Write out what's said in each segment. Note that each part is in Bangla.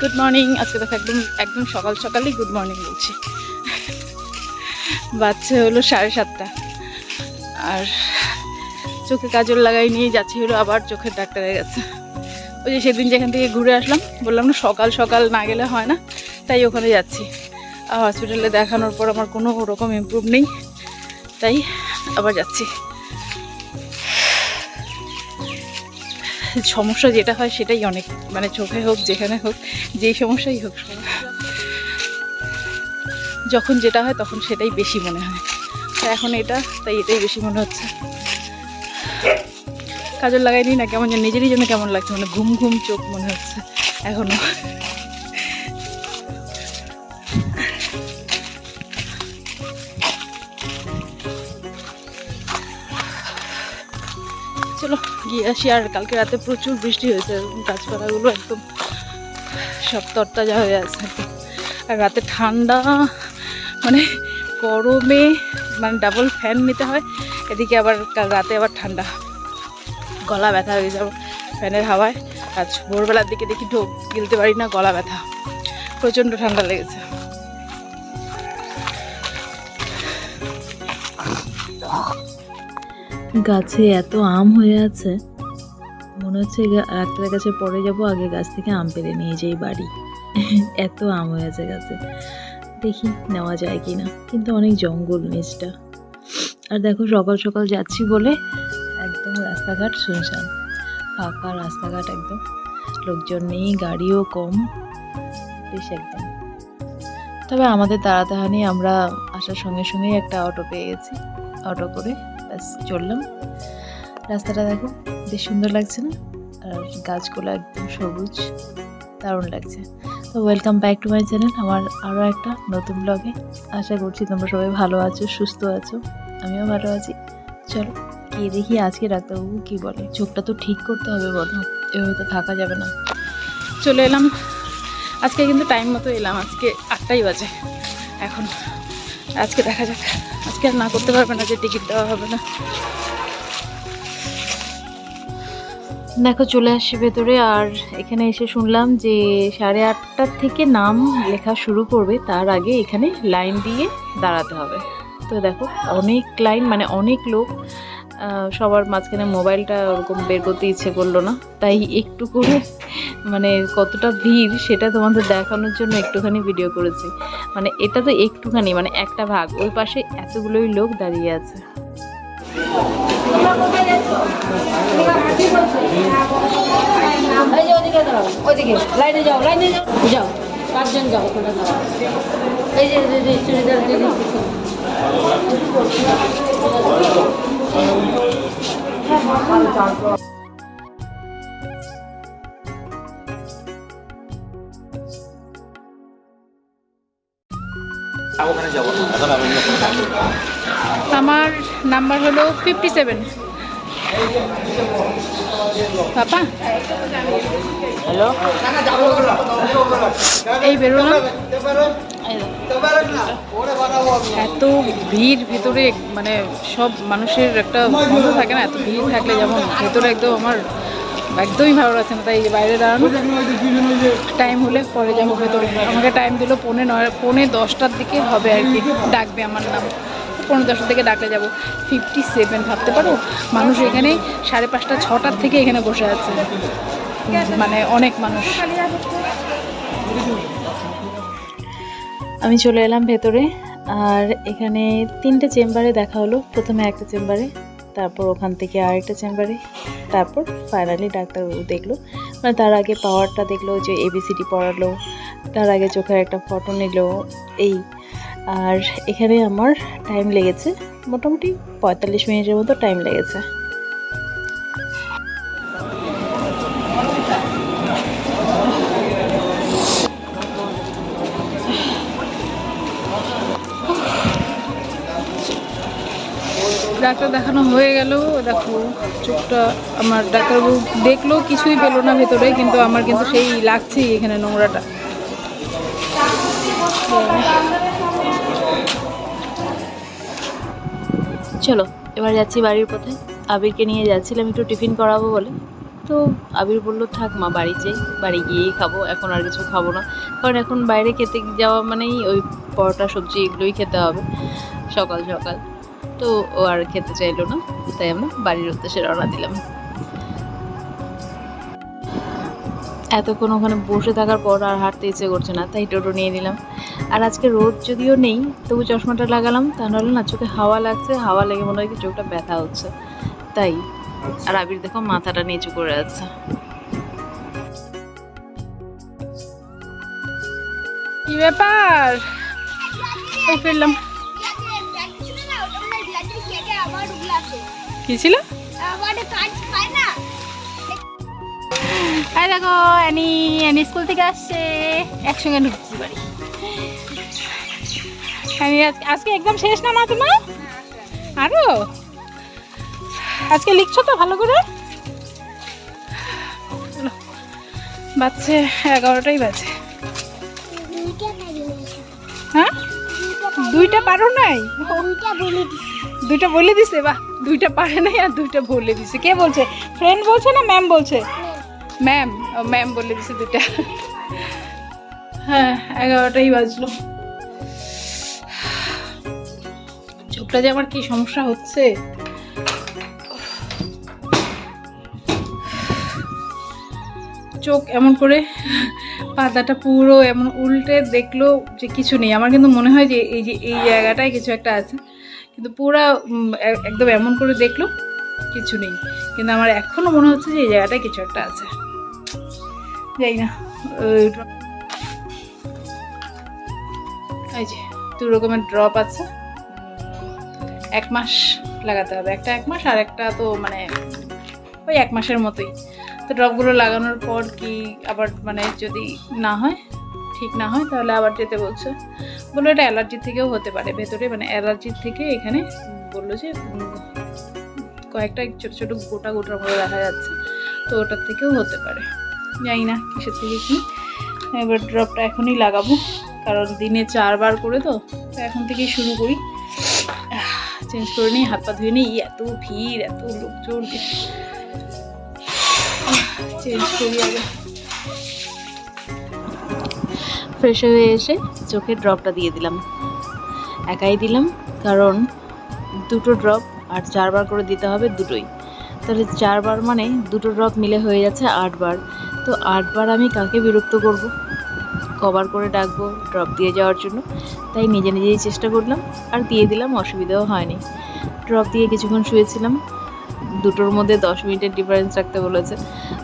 গুড মর্নিং আজকে দেখো একদম একদম সকাল সকালই গুড মর্নিং বলছি। বাচ্চা হলো সাড়ে সাতটা। আর চোখে কাজল লাগাই নিয়ে যাচ্ছি হলো, আবার চোখের ডাক্তারের কাছে ওই যে সেদিন যেখান থেকে ঘুরে আসলাম, বললাম না সকাল সকাল না গেলে হয় না, তাই ওখানে যাচ্ছি। হসপিটালে দেখানোর পর আমার কোনো ওরকম ইমপ্রুভ নেই, তাই আবার যাচ্ছি। সমস্যা যেটা হয় সেটাই অনেক মানে চোখে হোক, যেখানে হোক, যেই সমস্যাই হোক। যখন যেটা হয় তখন সেটাই বেশি মনে হয়। তো এখন এটা, তাই এটাই বেশি মনে হচ্ছে। কাজল লাগাইনি না, কেমন যেন, নিজেরই জন্য কেমন লাগছে মানে ঘুম ঘুম চোখ মনে হচ্ছে, এখনও। গিয়ে আসি আর কালকে রাতে প্রচুর বৃষ্টি হয়েছে, গাছপালাগুলো একদম সব তরতাজা হয়ে আছে। আর রাতে ঠান্ডা মানে গরমে মানে ডাবল ফ্যান নিতে হয়, এদিকে আবার রাতে আবার ঠান্ডা। গলা ব্যথা হয়ে যাব ফ্যানের হাওয়ায়। আজ ভোরবেলার দিকে দেখি ঢোক গিলতে পারি না, গলা ব্যথা। প্রচণ্ড ঠান্ডা লেগেছে। গাছে এত আম হয়ে আছে। মনে হচ্ছে ডাক্তারের কাছে পরে যাব, আগে গাছ থেকে আম পেরে নিয়ে যাই বাড়ি। এত আম হয়ে আছে গাছে। দেখি নেওয়া যায় কি না কিন্তু অনেক জঙ্গল নিচটা। আর দেখো সকাল সকাল যাচ্ছি বলে একদম রাস্তাঘাট শুনশান। ফাঁকা রাস্তাঘাট একদম। লোকজন নেই, গাড়িও কম। বেশ একদম। তবে আমাদের তাড়াতাড়ি আমরা আসার সঙ্গে সঙ্গেই একটা অটো পেয়ে গেছি। অটো করে ব্যাস চললাম। রাস্তাটা দেখো। বেশ সুন্দর লাগছে না, আর গাছগুলো একদম সবুজ, দারুণ লাগছে। তো welcome back to my channel আমার আরও একটা নতুন ব্লগে আশা করছি তোমরা সবাই ভালো আছো, সুস্থ আছো, আমিও ভালো আছি। চলো কি দেখি আজকে ডাক্তারবাবু কি বলে। চোখটা তো ঠিক করতে হবে বলো, এভাবে তো থাকা যাবে না। চলে এলাম। আজকে কিন্তু টাইম মতো এলাম, আজকে আটটাই বাজে। এখন আজকে দেখা যাক, আজকে আর না করতে পারবে না যে টিকিট দেওয়া হবে না। দেখো, চলে আসছি ভেতরে। আর এখানে এসে শুনলাম যে সাড়ে আটটার থেকে নাম লেখা শুরু করবে। তার আগে এখানে লাইন দিয়ে দাঁড়াতে হবে। তো দেখো, অনেক লাইন মানে অনেক লোক সবার মাঝখানে মোবাইলটা ওরকম বের করতে ইচ্ছে করল না। তাই একটু করে মানে কতটা ভিড়, সেটা তোমাদের দেখানোর জন্য একটুখানি ভিডিও করেছি। মানে এটা তো একটুখানি মানে একটা ভাগ। ওই পাশে এতগুলোই লোক দাঁড়িয়ে আছে। ওদিকে লাইনে যাও লাইনে যাও। যাও পাঁচজন যাও ওখানে দাঁড়াও এই যে চুড়িদার দিদি আমার নাম্বার হলো ফিফটি সেভেন পাপা হ্যালো। এই বেরোলাম এত ভিড় ভিতরে মানে সব মানুষের একটা বন্ধ থাকে না? এত ভিড় থাকলে যেমন ভেতরে একদম আমার একদমই ভালো লাগছে না, তাই বাইরে দাঁড়ানো। টাইম হলে পরে যাব ভেতরে। আমাকে টাইম দিল পৌনে নয়, পৌনে দশটার দিকে হবে আর কি, ডাকবে আমার নাম। পৌনে দশটার দিকে ডাকলে যাব। ফিফটি সেভেন ভাবতে পারো? মানুষ এখানে সাড়ে পাঁচটা, ছটার থেকে এখানে বসে আছে। মানে অনেক মানুষ। আমি চলে এলাম ভেতরে, আর এখানে তিনটে চেম্বারে দেখা হলো। প্রথমে একটা চেম্বারে। তারপর ওখান থেকে আরেকটা চেম্বারে তারপর ফাইনালি ডাক্তার দেখল। মানে তার আগে পাওয়ারটা দেখল যে এবিসিডি পড়ালো। তার আগে চোখের একটা ফটো নিল। এই। আর এখানে আমার টাইম লেগেছে। মোটামুটি পঁয়তাল্লিশ মিনিটের মতো টাইম লেগেছে। ডাক্তার দেখানো হয়ে গেল। দেখো, চোখটা আমার ডাক্তারবাবু দেখল, কিছুই পেল না ভেতরে, কিন্তু আমার কিন্তু সেই লাগছেই এখানে নোংরাটা। চলো, এবার যাচ্ছি বাড়ির পথে। আবিরকে নিয়ে যাচ্ছিলাম একটু টিফিন করাবো বলে। তো আবির বলল, থাক মা, বাড়ি যাই। বাড়ি গিয়েই খাব, এখন আর কিছু খাব না। কারণ এখন বাইরে খেতে যাওয়া মানেই ওই পরোটা, সবজি এগুলোই খেতে হবে। সকাল সকাল। তো ও আর খেতে চাইলো না তাই আমরা বাড়ির উদ্দেশ্যে রওনা দিলাম। এতক্ষণ ওখানে বসে থাকার পর আর হাঁটতে ইচ্ছে করছে না তাই টোটো নিয়ে নিলাম। আর আজকে রোদ যদিও নেই তবু চশমাটা লাগালাম তা নাহলে না চোখে হাওয়া লাগছে হাওয়া লেগে মনে হয় কি চোখটা ব্যথা হচ্ছে। তাই আর আবির দেখো মাথাটা নিচু করে আছে। কি ব্যাপার? এই ফিরলাম। কি ছিল? দেখো, অ্যানি অ্যানি স্কুল থেকে আসছে। একসঙ্গে ঢুকছি বাড়ি। অ্যানি আজকে একদম শেষ না মা তোমার? আরও? আজকে লিখছো তো ভালো করে। বাজছে এগারোটাই বাজে। দুইটা পারো নাই? দুইটা বলে দিছে। বাহ দুইটা পারে নাই আর দুইটা বলে দিছে। কে বলছে? ফ্রেন্ড বলছে না ম্যাম বলছে? ম্যাম ম্যাম বলে দিছে দুইটা। হ্যাঁ এগারোটাই বাজলো। চোখটা যে আমার কি সমস্যা হচ্ছে? চোখ এমন করে পাতাটা পুরো এমন উল্টে দেখল যে কিছু নেই। আমার কিন্তু মনে হয় যে এই যে এই জায়গাটায় কিছু একটা আছে। কিন্তু পুরা একদম এমন করে দেখল, কিছু নেই। কিন্তু আমার এখনও মনে হচ্ছে যে এই জায়গাটায় কিছু একটা আছে। যাই না এই যে, দু রকমের ড্রপ আছে। এক মাস লাগাতে হবে। একটা এক মাস আর একটা তো মানে ওই এক মাসের মতোই। তো ড্রপগুলো লাগানোর পর কি আবার মানে যদি না হয়, ঠিক না হয়, তাহলে আবার যেতে বলছে। বলল এটা অ্যালার্জি থেকেও হতে পারে, ভেতরে মানে অ্যালার্জির থেকে এখানে বলল যে কয়েকটা ছোটো ছোটো গোটা গোটার মতো দেখা যাচ্ছে। তো ওটার থেকেও হতে পারে। জানি না কিসের থেকে কি। এবার ড্রপটা এখনই লাগাবো, কারণ দিনে চারবার করে তো এখন থেকেই শুরু করি। চেঞ্জ করে নিই, হাত পা ধুয়ে নিই, এত ভিড়, এত লোকজন চেঞ্জ ফ্রেশ হয়ে এসে চোখে ড্রপটা দিয়ে দিলাম। একাই দিলাম, কারণ দুটো ড্রপ আর চারবার করে দিতে হবে দুটোই। তাহলে চারবার মানে দুটো ড্রপ মিলে হয়ে যাচ্ছে আটবার। তো আটবার আমি কাকে বিরক্ত করব? কবার করে ডাকবো ড্রপ দিয়ে যাওয়ার জন্য। তাই নিজে নিজেই চেষ্টা করলাম আর দিয়ে দিলাম, অসুবিধাও হয়নি। ড্রপ দিয়ে কিছুক্ষণ শুয়েছিলাম। দুটোর মধ্যে দশ মিনিটের ডিফারেন্স রাখতে বলেছে।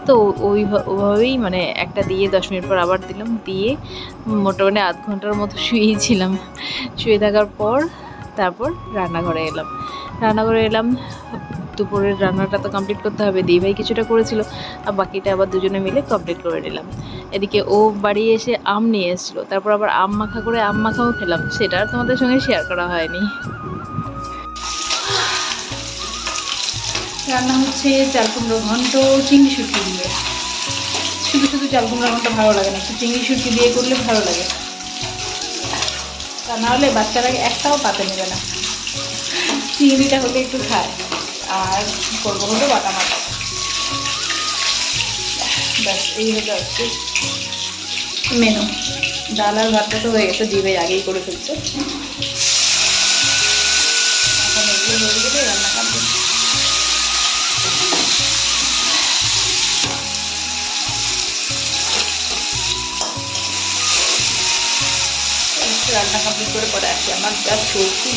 তো ওই ওভাবেই মানে একটা দিয়ে দশ মিনিট পর আবার দিলাম, দিয়ে মোটামুটি আধ ঘণ্টার মতো শুয়েছিলাম শুয়ে থাকার পর তারপর রান্নাঘরে এলাম। রান্নাঘরে এলাম, দুপুরের রান্নাটা তো কমপ্লিট করতে হবে, দিই ভাই কিছুটা করেছিল, আর বাকিটা আবার দুজনে মিলে কমপ্লিট করে নিলাম। এদিকে ও বাড়ি এসে আম নিয়ে এসেছিল, তারপর আবার আম মাখা করে আম মাখাও খেলাম, সেটা আর তোমাদের সঙ্গে শেয়ার করা হয়নি। রান্না হচ্ছে চাল কুমড়ো ঘন্ট চিংড়ি শুটকি দিয়ে। শুধু শুধু চাল কুমড়ো ঘন্ট ভালো লাগে না, একটু চিংড়ি শুটকি দিয়ে করলে ভালো লাগে। তা নাহলে বাচ্চারা একটাও পাতে নেবে না। চিংড়িটা হলে একটু খায়। আর করব হলো বাটা মাটা ব্যাস, এই হলো আজকে মেনু ডাল আর ভাতটা তো হয়ে গেছে দিবে আগেই করে ফেলছে। এখন এগুলো হয়ে গেলে রান্না রান্না কমপ্লিট করে পরে আসি। আমার যা সর্দি,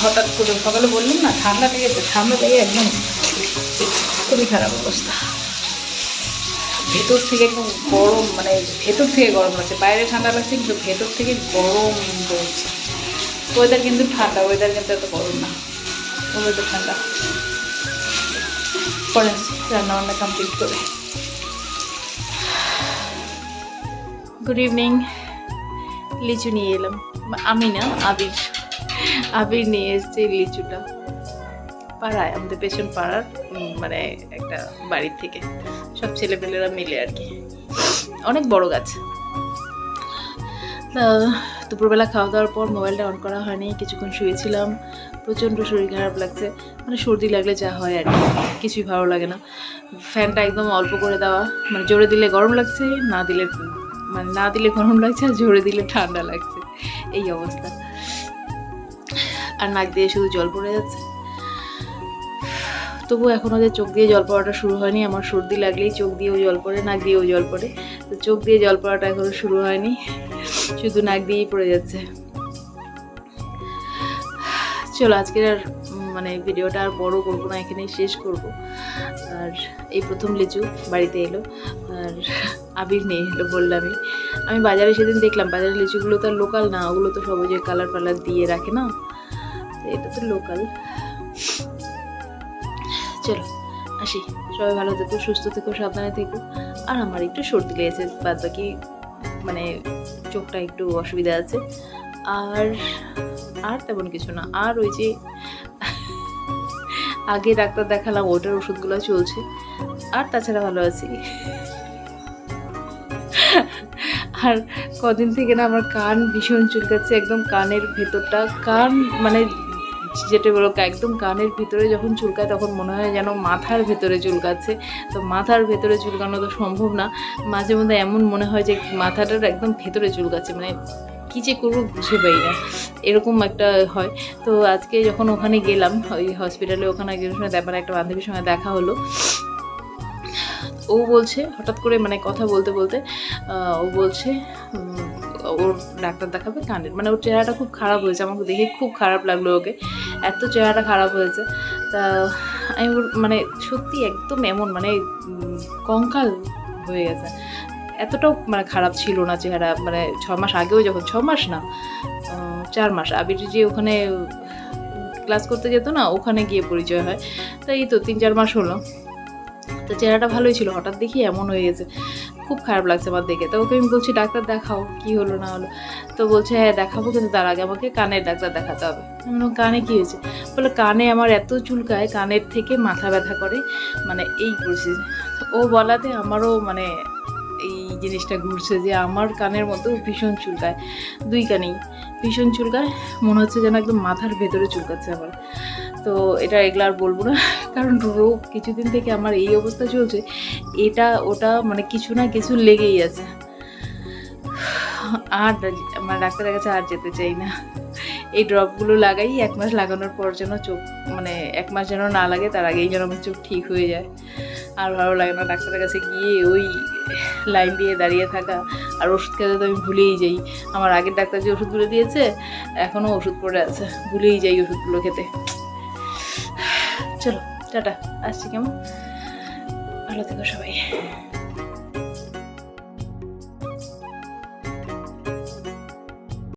হঠাৎ করে সকালে বললাম না, ঠান্ডা লেগেছে ঠান্ডা লেগে একদম খুবই খারাপ অবস্থা। ভেতর থেকে একদম গরম মানে ভেতর থেকে গরম লাগছে। বাইরে ঠান্ডা লাগছে, কিন্তু ভেতর থেকে গরম বলছে ওয়েদার কিন্তু ঠান্ডা ওয়েদার কিন্তু এত গরম না। ওয়েদার ঠান্ডা। পরে রান্না বান্না কমপ্লিট করে। গুড ইভিনিং লিচু নিয়ে এলাম। আমি না, আবির। আবির নিয়ে এসেছে লিচুটা। পাড়ায়, আমাদের পেছন পাড়ার মানে একটা বাড়ির থেকে। সব ছেলেপেলেরা মিলে আর কি। অনেক বড় গাছ। দুপুরবেলা খাওয়া দাওয়ার পর মোবাইলটা অন করা হয়নি, কিছুক্ষণ শুয়েছিলাম। প্রচণ্ড শরীর খারাপ লাগছে। মানে সর্দি লাগলে যা হয় আর কিছুই ভালো লাগে না। ফ্যানটা একদম অল্প করে দেওয়া। মানে জোরে দিলে গরম লাগছে, না দিলে মানে না দিলে গরম লাগছে আর জোরে দিলে ঠান্ডা লাগছে। এই অবস্থা। আর নাক দিয়ে শুধু জল পড়ে যাচ্ছে। তবু এখনও যে চোখ দিয়ে জল পড়াটা শুরু হয়নি। আমার সর্দি লাগলেই চোখ দিয়েও জল পড়ে, নাক দিয়েও জল পড়ে। তো চোখ দিয়ে জল পড়াটা এখনও শুরু হয়নি। শুধু নাক দিয়েই পড়ে যাচ্ছে। চলো, আজকের আর মানে ভিডিওটা আর বড় করব না, এখানেই শেষ করব। আর এই প্রথম লিচু বাড়িতে এলো। আর আবির নেই এলো বললামই। আমি বাজারে সেদিন দেখলাম, বাজারের লিচুগুলো তো আর লোকাল না, ওগুলো তো সব যে কালার ফালার দিয়ে রাখে না? এটা তো লোকাল চলো, আসি। সবাই ভালো থেকো, সুস্থ থেকো, সাবধানে থেকো। আর আমার একটু সর্দি লেগেছে বাদ বাকি মানে চোখটা একটু অসুবিধা আছে। আর আর তেমন কিছু না। আর ওই যে, আগে ডাক্তার দেখালাম, ওটার ওষুধগুলো চলছে। আর তাছাড়া ভালো আছি। আর কদিন থেকে না আমার কান ভীষণ চুলকাচ্ছে, একদম কানের ভেতরটা, কান মানে যেটা বলো একদম কানের ভিতরে যখন চুলকায় তখন মনে হয় যেন মাথার ভেতরে চুলকাচ্ছে। তো মাথার ভেতরে চুলকানো তো সম্ভব না, মাঝে মধ্যে এমন মনে হয় যে মাথাটার একদম ভেতরে চুলকাচ্ছে মানে কী যে করব বুঝে পাই না, এরকম একটা হয়। তো আজকে যখন ওখানে গেলাম, ওই হসপিটালে ওখানে একজনের সঙ্গে ব্যাপারে একটা বান্ধবীর সঙ্গে দেখা হলো। ও বলছে, হঠাৎ করে মানে কথা বলতে বলতে ও বলছে ওর ডাক্তার দেখাবে কানের। মানে ওর চেহারাটা খুব খারাপ হয়েছে, আমাকে দেখে খুব খারাপ লাগল ওকে। এত চেহারাটা খারাপ হয়েছে। তা আমি মানে সত্যি একদম এমন মানে কঙ্কাল হয়ে গেছে। এতটাও মানে খারাপ ছিল না চেহারা মানে ছ মাস আগেও যখন ছ মাস না চার মাস, আবির যে ওখানে ক্লাস করতে যেত না, ওখানে গিয়ে পরিচয় হয়। তাই তো তিন চার মাস হলো। তো চেহারাটা ভালোই ছিল, হঠাৎ দেখি এমন হয়ে গেছে। খুব খারাপ লাগছে আমার দেখে। তো ওকে আমি বলছি, ডাক্তার দেখাও, কি হলো না হলো? তো বলছে হ্যাঁ দেখাবো, কিন্তু তার আগে আমাকে কানের ডাক্তার দেখাতে হবে। আমি কানে কী হয়েছে? বলে কানে আমার এত চুলকায়, কানের থেকে মাথা ব্যথা করে মানে এই পরিস্থিতি ও বলাতে আমারও মানে এই জিনিসটা ঘুরছে যে আমার কানের মতো ভীষণ চুলকায়, দুই কানেই ভীষণ চুলকায়, মনে হচ্ছে যেন একদম মাথার ভেতরে চুলকাচ্ছে আমার। তো এটা এগুলো আর বলব না, কারণ রোগ কিছুদিন থেকে আমার এই অবস্থা চলছে, এটা, ওটা মানে কিছু না কিছু লেগেই আছে। আর আমার ডাক্তারের কাছে আর যেতে চাই না। এই ড্রপগুলো লাগাই, এক মাস লাগানোর পর যেন চোখ মানে এক মাস যেন না লাগে, তার আগেই যেন আমার চোখ ঠিক হয়ে যায়। আর ভালো লাগে না ডাক্তারের কাছে গিয়ে ওই লাইন দিয়ে দাঁড়িয়ে থাকা। আর ওষুধ খেতে তো আমি ভুলেই যাই। আমার আগের ডাক্তার যে ওষুধগুলো দিয়েছে এখনও ওষুধ পড়ে আছে, ভুলেই যাই ওষুধগুলো খেতে। চলো টাটা আসছি কেমন? ভালো থেকো সবাই।